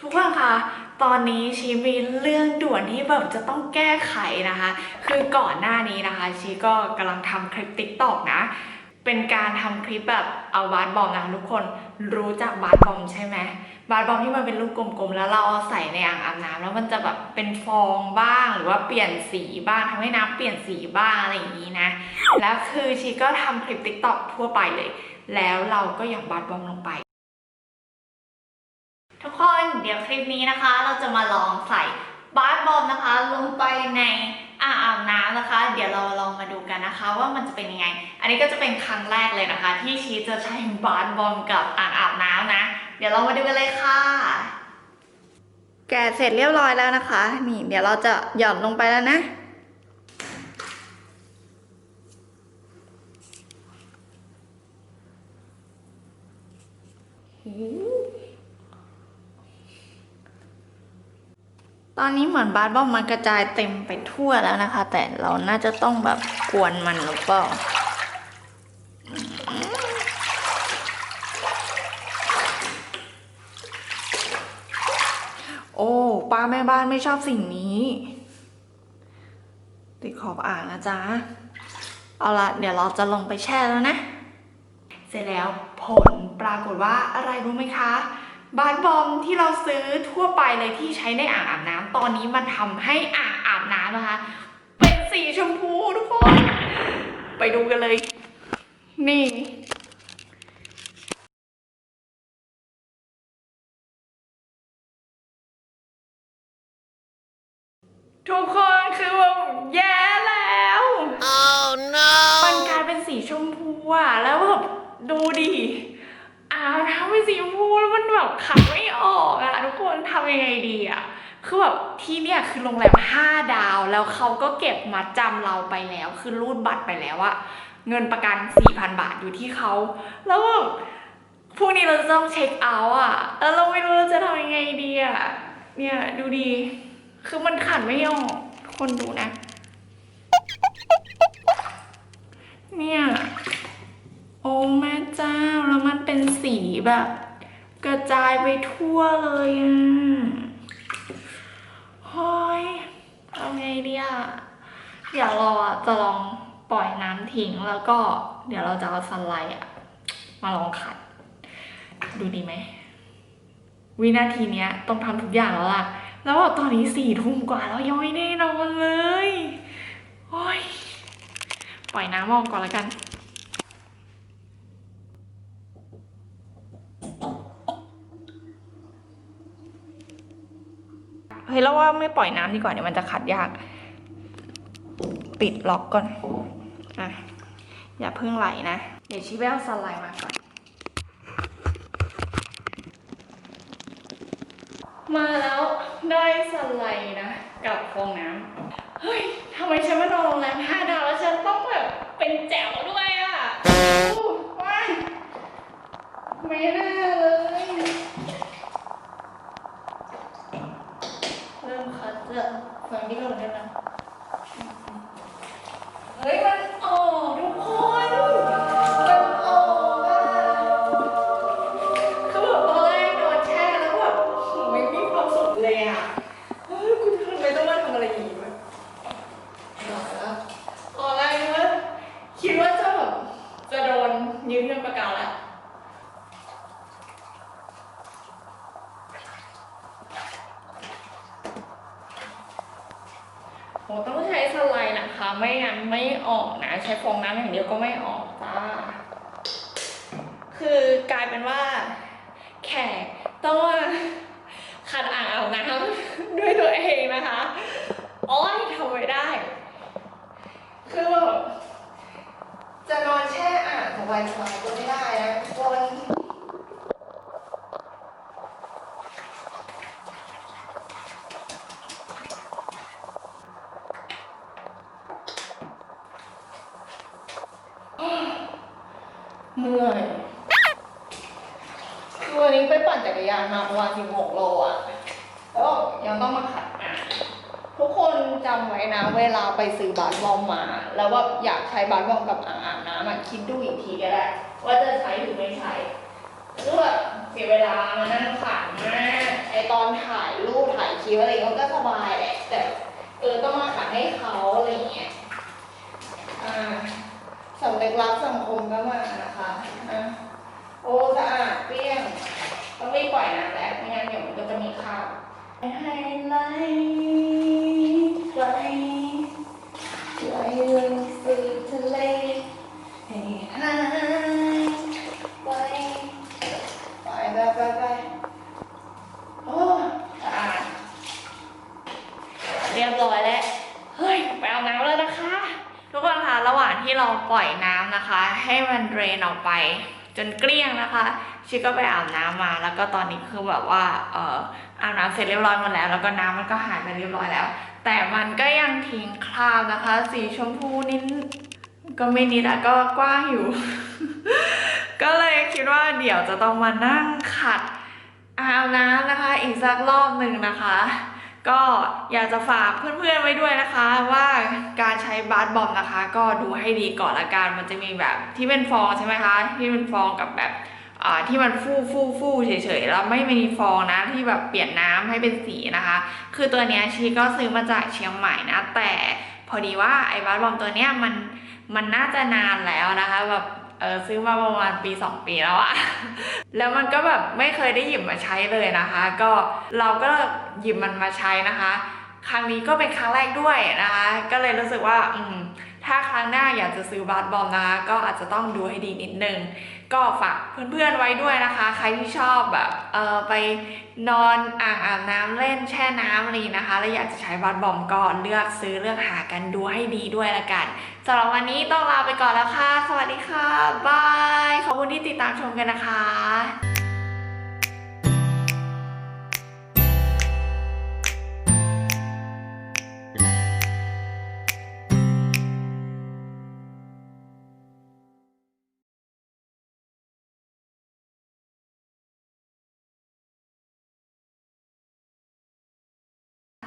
ทุกคนคะตอนนี้ชีมีเรื่องด่วนที่แบบจะต้องแก้ไขนะคะ คือก่อนหน้านี้นะคะ ชีก็กำลังทำคลิปติ๊กตอกนะ เป็นการทำคลิปแบบเอาบาสบอมนะคะทุกคนรู้จักบาสบอมใช่ไหมบาสบอมที่มันเป็นลูกกลมๆ แล้วเราเอาใส่ในอ่างอาบน้ำแล้วมันจะแบบเป็นฟองบ้างหรือว่าเปลี่ยนสีบ้างทำให้น้ำเปลี่ยนสีบ้างอะไรอย่างนี้นะ แล้วคือชีก็ทำคลิปติ๊กตอกทั่วไปเลย แล้วเราก็หยอดบาสบอมลงไป ทุกคนเดี๋ยวคลิปนี้นะคะ เราจะมาลองใส่บาสบอมนะคะ ลงไปในอ่างอาบน้ำนะคะ เดี๋ยวเราลองมาดูกันนะคะ ว่ามันจะเป็นยังไง อันนี้ก็จะเป็นครั้งแรกเลยนะคะ ที่ชีจะใช้บาสบอมกับอ่างอาบน้ำนะ เดี๋ยวเรามาดูกันเลยค่ะ แกะเสร็จเรียบร้อยแล้วนะคะ นี่ เดี๋ยวเราจะหย่อนลงไปแล้วนะ ตอนนี้เหมือนบาสบอมมันกระจายเต็มไปทั่วแล้วนะคะ แต่เราน่าจะต้องแบบกวนมันหรือเปล่าโอ้ป้าแม่บ้านไม่ชอบสิ่งนี้ ติดขอบอ่างนะจ๊ะ เอาละเดี๋ยวเราจะลงไปแช่แล้วนะ เสร็จแล้วผลปรากฏว่าอะไรรู้ไหมคะ บาสบอมที่เราซื้อทั่วไปเลยที่ใช้ในอ่างอาบน้ำตอนนี้มันทำให้อ่างอาบน้ำนะคะ เป็นสีชมพูทุกคน ไปดูกันเลย นี่ ทุกคนคือแบบแย่แล้ว Oh มัน no! กลายเป็นสีชมพูอะแล้วแบบดูดิอาบน้ำเป็นสีชมพูแล้วมันแบบขัดไม่ออกอะทุกคนทำยังไงดีอะ คือแบบที่เนี่ยคือโรงแรมห้าดาว แล้วเขาก็เก็บมาจำเราไปแล้ว คือรูดบัตรไปแล้วอะเงินประกัน 4,000 บาทอยู่ที่เขา แล้วแบบพรุ่งนี้เราจะต้องเช็คเอาท์อะแล้วเราไม่รู้เราจะทำยังไงดีอะเนี่ยดูดี คือมันขัดไม่ออกคนดูนะ เนี่ย โอ้แม่เจ้า แล้วมันเป็นสีแบบ กระจายไปทั่วเลยอะเฮ้ยเอาไงดีอะ เดี๋ยวเราอะ จะลองปล่อยน้ำทิ้งแล้วก็เดี๋ยวเราจะเอาสไลด์อะมาลองขัด ดูดีไหม วินาทีเนี้ยต้องทำทุกอย่างแล้วล่ะ แล้วตอนนี้สี่ทุ่มกว่าแล้วยังไม่ได้นอนเลยโอ้ยปล่อยน้ำออกก่อนแล้วกันเฮ้ยแล้วว่าไม่ปล่อยน้ำดีกว่าเดี๋ยวมันจะขัดยาก ปิดล็อกก่อน อะ อย่าเพิ่งไหลนะ เดี๋ยวชิเบลสไลด์มาก่อน มาแล้วได้สไลด์นะ กับฟองน้ำ เฮ้ยทำไมฉันมานอนโรงแรมห้าดาวแล้วฉันต้องแบบเป็นแจ๋วด้วยอะว้ายไม่น่า ไม่งั้นไม่ออกนะ ใช้ฟองน้ำอย่างเดียวก็ไม่ออกจ้าคือกลายเป็นว่า แขกต้องขัดอ่างอาบน้ำด้วยตัวเองนะคะโอ้ยทำไม่ได้ คือจะนอนแช่อ่างสบายๆก็ไม่ได้นะทุกคน เมื่อยคือวันนี้ไปปั่นจักรยานมาประมาณ16โลอะ แล้วก็ยังต้องมาขัดอะทุกคนจำไว้นะ เวลาไปซื้อบาสบอมมา แล้วว่าอยากใช้บาสบอมกับอ่างอาบน้ำอะคิดดูอีกทีก็ได้ว่าจะใช้หรือไม่ใช้หรือแบบเสียเวลามานั่งขันมากไอตอนถ่ายรูปถ่ายคลิปอะไรมันก็สบายแหละแต่เออต้องมาขันให้เขาอะไรอย่างเงี้ยอ่า สำเร็จรับสังคมก็มานะคะอะโอ้สะอาดเปี้ยง ต้องรีบปล่อยน้ำแล้วไม่งั้นเดี๋ยวมันก็จะมีคราบให้ไหลไหลไหลลงสู่ทะเลให้หายไปไปไปไปไปโอ้สะอาดเรียบร้อยแล้ว ที่เราปล่อยน้ำนะคะ ให้มันเรนออกไป จนเกลี้ยงนะคะชิคก็ไปอาบน้ำมา แล้วก็ตอนนี้คือแบบว่าเอ่ออาบน้ำเสร็จเรียบร้อยหมดแล้ว แล้วก็น้ำมันก็หายไปเรียบร้อยแล้ว แต่มันก็ยังทิ้งคราบนะคะ สีชมพูนิดก็ไม่นิดอะก็กว้างอยู่ ก็เลยคิดว่าเดี๋ยวจะต้องมานั่งขัดอาบน้ำนะคะ อีกสักรอบหนึ่งนะคะ ก็อยากจะฝากเพื่อนๆไว้ด้วยนะคะว่าการใช้บาร์บอมนะคะ ก็ดูให้ดีก่อนละกันมันจะมีแบบที่เป็นฟองใช่ไหมคะที่เป็นฟองกับแบบที่มันฟู่ฟู่ฟู่เฉยๆแล้วไม่มีฟองนะที่แบบเปลี่ยนน้ำให้เป็นสีนะคะ คือตัวนี้ชีก็ซื้อมาจากเชียงใหม่นะ แต่พอดีว่าไอ้บาร์บอมตัวเนี้ยมันมันน่าจะนานแล้วนะคะแบบ เออซื้อมาประมาณปี 2 ปีแล้วอะแล้วมันก็แบบไม่เคยได้หยิบมาใช้เลยนะคะ ก็เราก็หยิบมันมาใช้นะคะ ครั้งนี้ก็เป็นครั้งแรกด้วยนะคะ ก็เลยรู้สึกว่าอืม ถ้าครั้งหน้าอยากจะซื้อบาสบอมนะก็อาจจะต้องดูให้ดีนิดนึง ก็ฝากเพื่อนๆไว้ด้วยนะคะ ใครที่ชอบแบบเออไปนอนอ่างอาบน้ำเล่นแช่น้ำอะไรอย่างนี้นะคะ แล้วอยากจะใช้บาสบอมก็เลือกซื้อเลือกหากันดูให้ดีด้วยละกันสำหรับวันนี้ต้องลาไปก่อนแล้วค่ะ สวัสดีค่ะบายขอบคุณที่ติดตามชมกันนะคะ